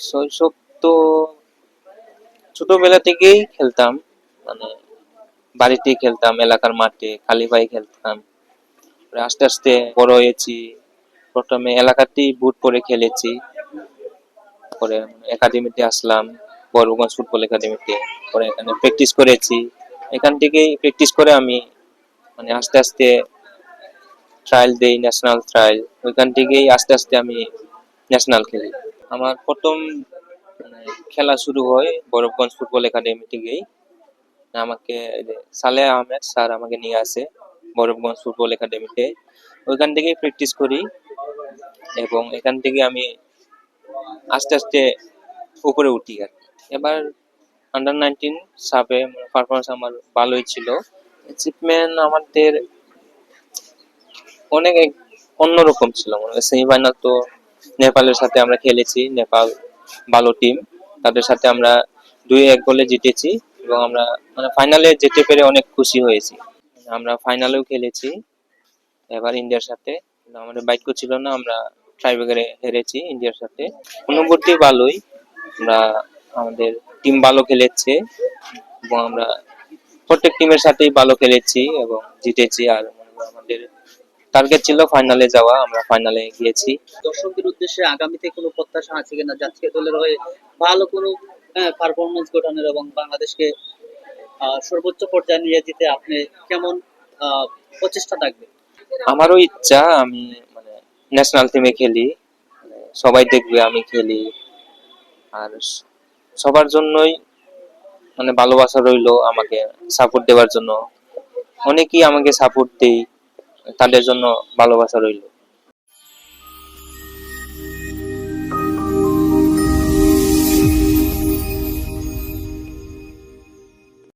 শৈশব তো ছোটবেলা থেকেই খেলতাম মানে বাড়িতেই খেলতাম, এলাকার মাঠে খালি পায়ে খেলতাম আস্তে আস্তে বড় হয়েছি, প্রথমে এলাকাতেই বুট পরে খেলেছি। পরে একাডেমিতে আসলাম, বড়গঞ্জ ফুটবল একাডেমিতে পরে এখানে প্র্যাকটিস করেছি। এখান থেকেই প্র্যাকটিস করে আমি মানে আস্তে আস্তে ট্রায়াল দেই ন্যাশনাল ট্রায়াল ওইখান থেকেই আস্তে আস্তে আমি ন্যাশনাল খেলি। আমার প্রথম মানে খেলা শুরু হয় বরফগঞ্জ ফুটবল একাডেমি থেকেই। আমাকে সালেহ আহমেদ স্যার আমাকে নিয়ে আসে বরফগঞ্জ ফুটবল একাডেমিতে। ওইখান থেকেই প্র্যাকটিস করি এবং এখান থেকে আমি আস্তে আস্তে উপরে উঠি আর এবার আন্ডার নাইনটিন সাবে পারফরমেন্স আমার ভালোই ছিল। অ্যাচিভমেন্ট আমাদের অনেক অন্যরকম ছিল। মানে সেমিফাইনাল তো নেপালের সাথে আমরা খেলেছি, নেপাল ভালো টিম তাদের সাথে আমরা দুই এক গোলে জিতেছি এবং আমরা মানে ফাইনালে যেতে পেরে অনেক খুশি হয়েছি। আমরা ফাইনালেও খেলেছি, এবার ইন্ডিয়ার সাথে। আমাদের বাইক ছিল না, আমরা ট্রাইব্রেকারে হেরেছি ইন্ডিয়ার সাথে। অনুভূতি ভালোই, আমরা আমাদের টিম ভালো খেলেছে এবং আমরা প্রত্যেক টিমের সাথেই ভালো খেলেছি এবং জিতেছি আর আমাদের টার্গেট ছিল ফাইনালে যাওয়া আমরা ফাইনালে গিয়েছি। দর্শকদের উদ্দেশ্যে আগামীতে কোনো প্রত্যাশা আছে কিনা? জাতীয় দলের হয়ে ভালো কোনো পারফরমেন্স ঘটানোর এবং বাংলাদেশকে সর্বোচ্চ পর্যায়ে নিয়ে যেতে আপনি কেমন প্রচেষ্টা থাকবে? আমারও ইচ্ছা আমি মানে ন্যাশনাল টিমে খেলি মানে সবাই দেখবে আমি খেলি। আর সবার জন্যই মানে ভালোবাসা রইল আমাকে সাপোর্ট দেওয়ার জন্য। অনেকেই আমাকে সাপোর্ট দেই তাদের জন্য ভালোবাসা রইল।